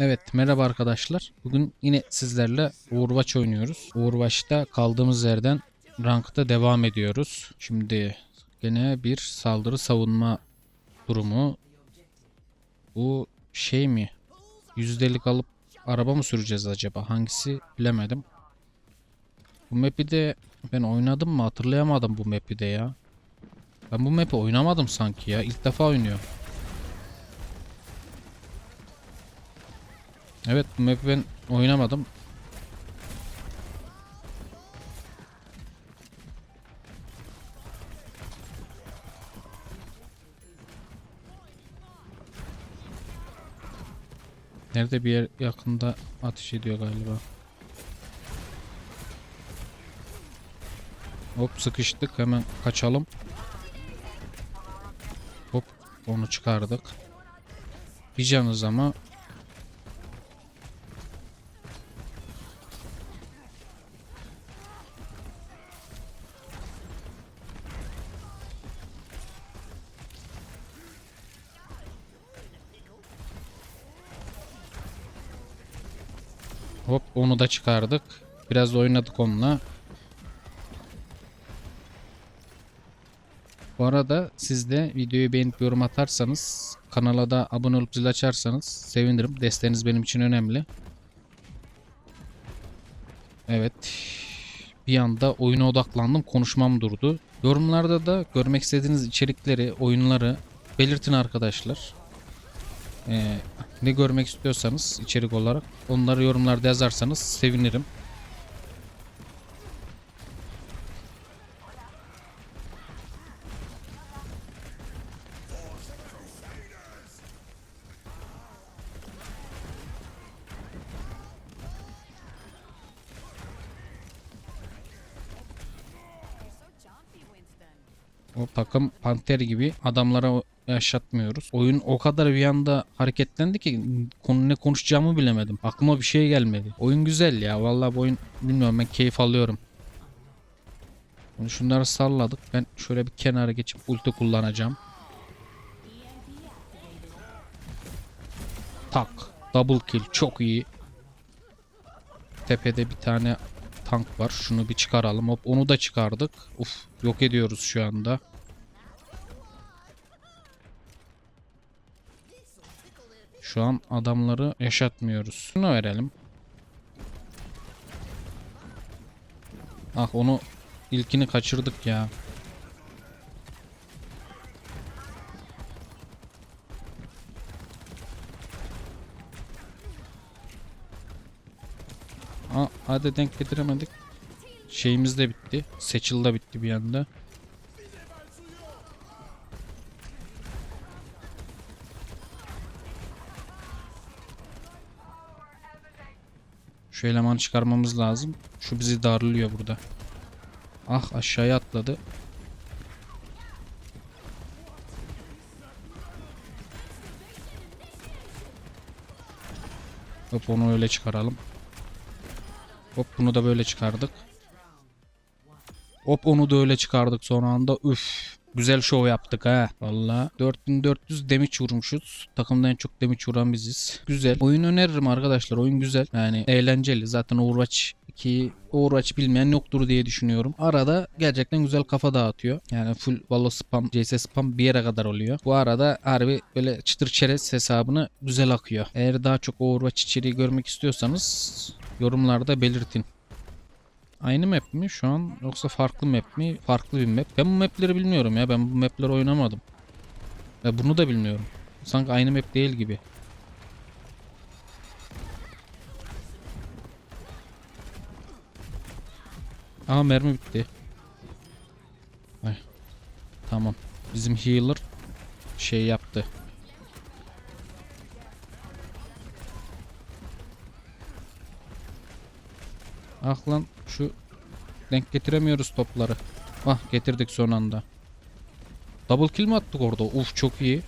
Evet merhaba arkadaşlar. Bugün yine sizlerle Overwatch oynuyoruz. Overwatch'ta kaldığımız yerden rankta devam ediyoruz. Şimdi gene bir saldırı savunma durumu. Bu şey mi? Yüzdelik alıp araba mı süreceğiz acaba? Hangisi bilemedim. Bu map'i de ben oynadım mı hatırlayamadım bu map'i de ya. Ben bu map'i oynamadım sanki ya. İlk defa oynuyorum. Evet bu map'i ben oynamadım. Nerede bir yer yakında ateş ediyor galiba. Hop sıkıştık hemen kaçalım. Hop onu çıkardık. Bir canız ama Hop onu da çıkardık. Biraz da oynadık onunla. Bu arada siz de videoyu beğenip yorum atarsanız, kanala da abone olup zil açarsanız sevinirim. Desteğiniz benim için önemli. Evet. Bir anda oyuna odaklandım. Konuşmam durdu. Yorumlarda da görmek istediğiniz içerikleri, oyunları belirtin arkadaşlar. Ee, ne görmek istiyorsanız içerik olarak onları yorumlarda yazarsanız sevinirim. O takım panter gibi adamlara yaşatmıyoruz. Oyun o kadar bir anda hareketlendi ki konu ne konuşacağımı bilemedim. Aklıma bir şey gelmedi. Oyun güzel ya. Vallahi bu oyun bilmiyorum ben keyif alıyorum. Bunu şunları salladık. Ben şöyle bir kenara geçip ulti kullanacağım. Tak. Double kill. Çok iyi. Tepede bir tane tank var. Şunu bir çıkaralım. Hop onu da çıkardık. Uf yok ediyoruz şu anda. Şu an adamları yaşatmıyoruz. Şunu verelim. Ah onu ilkini kaçırdık ya. Aa, hadi denk getiremedik. Şeyimiz de bitti. Seçil de bitti bir anda. Şu elemanı çıkarmamız lazım. Şu bizi darlıyor burada. Ah aşağıya atladı. Hop onu öyle çıkaralım. Hop bunu da böyle çıkardık. Hop onu da öyle çıkardık son anda. Üf. Güzel şov yaptık ha. Valla 4400 damage vurmuşuz. Takımda en çok damage vuran biziz. Güzel. Oyun öneririm arkadaşlar. Oyun güzel. Yani eğlenceli. Zaten Overwatch 2 Overwatch bilmeyen yoktur diye düşünüyorum. Arada gerçekten güzel kafa dağıtıyor. Yani full Valo spam, CS spam bir yere kadar oluyor. Bu arada harbi böyle çıtır çerez hesabını güzel akıyor. Eğer daha çok Overwatch içeriği görmek istiyorsanız yorumlarda belirtin. Aynı map mi şu an yoksa farklı map mi? Farklı bir map. Ben bu mapleri bilmiyorum ya. Ben bu mapleri oynamadım. Ve bunu da bilmiyorum. Sanki aynı map değil gibi. Aa mermi bitti. Ay. Tamam. Bizim healer şey yaptı. Ah lan şu denk getiremiyoruz topları. Ah getirdik son anda. Double kill mi attık orada? Uf çok iyi.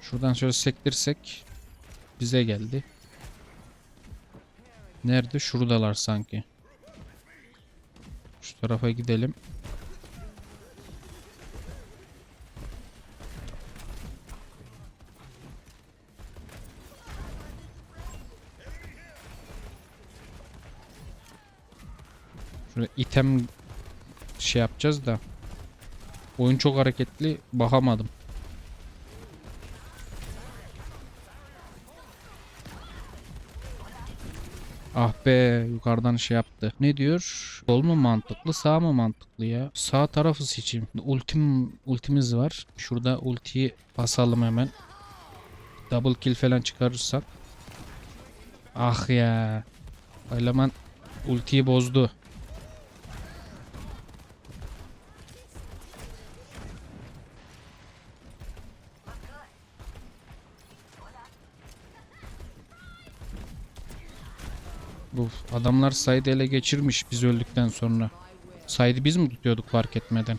Şuradan şöyle sektirsek bize geldi. Nerede? Şuradalar sanki. Şu tarafa gidelim. Şöyle item şey yapacağız da. Oyun çok hareketli. Bakamadım. Ah be yukarıdan şey yaptı. Ne diyor? Sol mu mantıklı sağ mı mantıklı ya? Sağ tarafı seçeyim. Ultim, ultimiz var. Şurada ultiyi basalım hemen. Double kill falan çıkarırsak. Ah ya. Eleman ultiyi bozdu. Bu adamlar saydı ele geçirmiş biz öldükten sonra. Saydı biz mi tutuyorduk fark etmeden?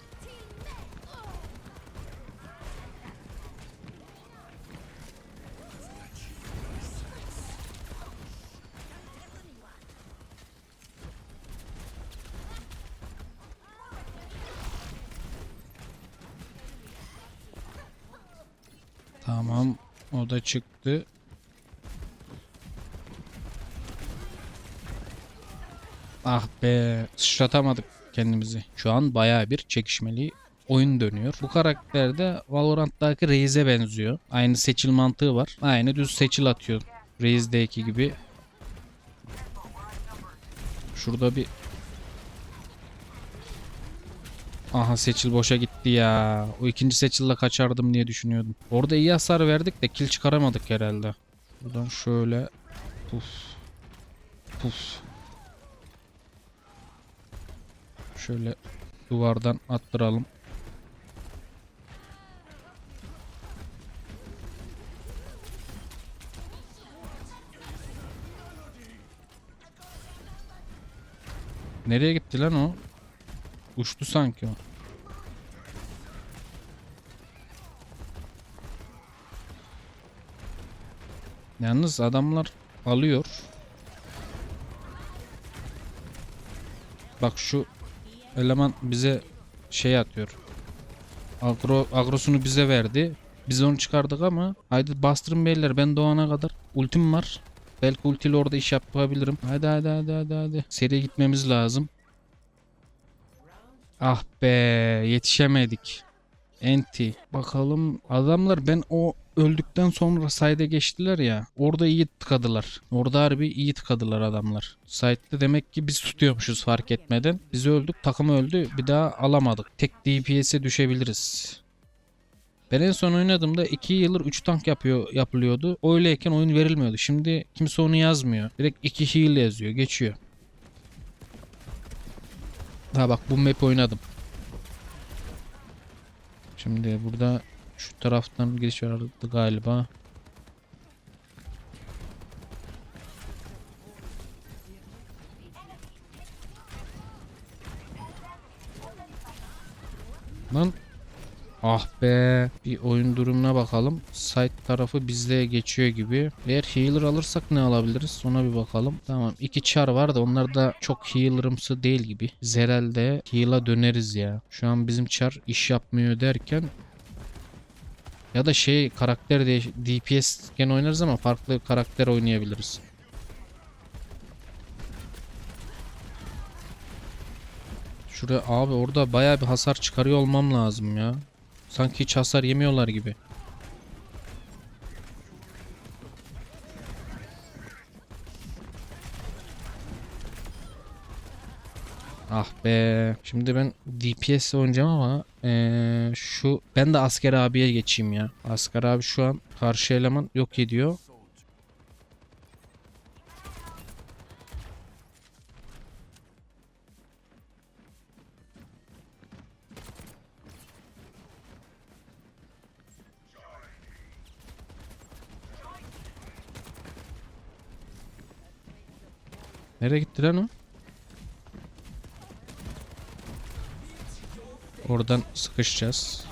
Tamam o da çıktı. Ah be sıçratamadık kendimizi. Şu an bayağı bir çekişmeli oyun dönüyor. Bu karakter de Valorant'taki Reis'e benziyor. Aynı seçil mantığı var. Aynı düz seçil atıyor. Reis'deki gibi. Şurada bir Aha seçil boşa gitti ya. O ikinci seçille kaçardım diye düşünüyordum. Orada iyi hasar verdik de kill çıkaramadık herhalde. Buradan şöyle puf puf Şöyle duvardan attıralım. Nereye gitti lan o? Uçtu sanki o. Yalnız adamlar alıyor. Bak şu eleman bize şey atıyor. Agro, agrosunu bize verdi. Biz onu çıkardık ama haydi bastırın beyler ben doğana kadar ultim var. Belki ultiyle orada iş yapabilirim. Hadi hadi hadi hadi hadi. Seriye gitmemiz lazım. Ah be yetişemedik. Enti. Bakalım adamlar ben o öldükten sonra sayda geçtiler ya. Orada iyi tıkadılar. Orada harbi iyi tıkadılar adamlar. Site'de demek ki biz tutuyormuşuz fark etmeden. Biz öldük takım öldü bir daha alamadık. Tek DPS'e düşebiliriz. Ben en son oynadığımda 2 yıldır 3 tank yapıyor yapılıyordu. Öyleyken oyun verilmiyordu. Şimdi kimse onu yazmıyor. Direkt 2 heal yazıyor. Geçiyor. Ha bak bu map oynadım. Şimdi burada şu taraftan giriş vardı galiba. Lan Ah be. Bir oyun durumuna bakalım. Site tarafı bizde geçiyor gibi. Eğer healer alırsak ne alabiliriz? Ona bir bakalım. Tamam. iki char var da onlar da çok healer'ımsı değil gibi. Biz herhalde heal'a döneriz ya. Şu an bizim char iş yapmıyor derken ya da şey karakter değiş DPS gene oynarız ama farklı karakter oynayabiliriz. Şuraya abi orada baya bir hasar çıkarıyor olmam lazım ya. Sanki hiç hasar yemiyorlar gibi. Ah be. Şimdi ben DPS oynayacağım ama eee, şu ben de asker abiye geçeyim ya. Asker abi şu an karşı eleman yok ediyor. Nereye gitti lan o? Oradan sıkışacağız.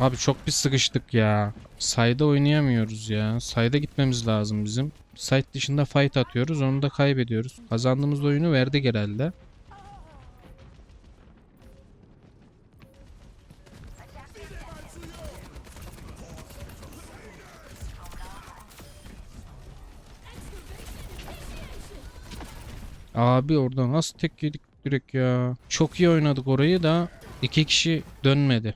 Abi çok bir sıkıştık ya. Sayda oynayamıyoruz ya. Sayda gitmemiz lazım bizim. Site dışında fight atıyoruz. Onu da kaybediyoruz. Kazandığımız oyunu verdik herhalde. Abi orada nasıl tek yedik direkt ya. Çok iyi oynadık orayı da iki kişi dönmedi.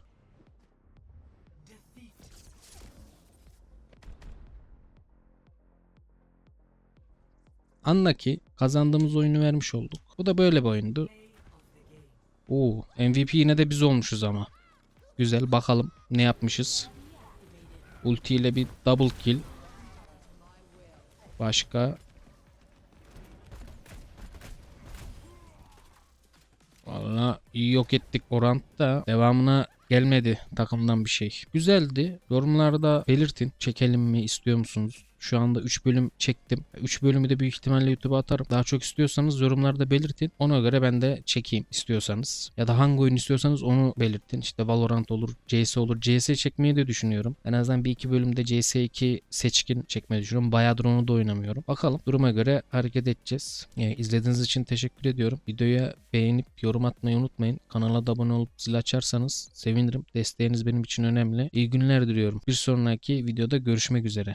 Anla ki kazandığımız oyunu vermiş olduk. Bu da böyle bir oyundu. Oo, MVP yine de biz olmuşuz ama. Güzel bakalım ne yapmışız. Ulti ile bir double kill. Başka. Valla yok ettik Orant'ta. Devamına gelmedi takımdan bir şey. Güzeldi. Yorumlarda belirtin. Çekelim mi istiyor musunuz? Şu anda 3 bölüm çektim. 3 bölümü de büyük ihtimalle YouTube'a atarım. Daha çok istiyorsanız yorumlarda belirtin. Ona göre ben de çekeyim istiyorsanız. Ya da hangi oyun istiyorsanız onu belirtin. İşte Valorant olur, CS olur. CS çekmeyi de düşünüyorum. En azından bir iki bölümde CS2 seçkin çekmeyi düşünüyorum. Bayağıdır onu da oynamıyorum. Bakalım duruma göre hareket edeceğiz. Yani izlediğiniz için teşekkür ediyorum. Videoya beğenip yorum atmayı unutmayın. Kanala da abone olup zil açarsanız sevinirim. Desteğiniz benim için önemli. İyi günler diliyorum. Bir sonraki videoda görüşmek üzere.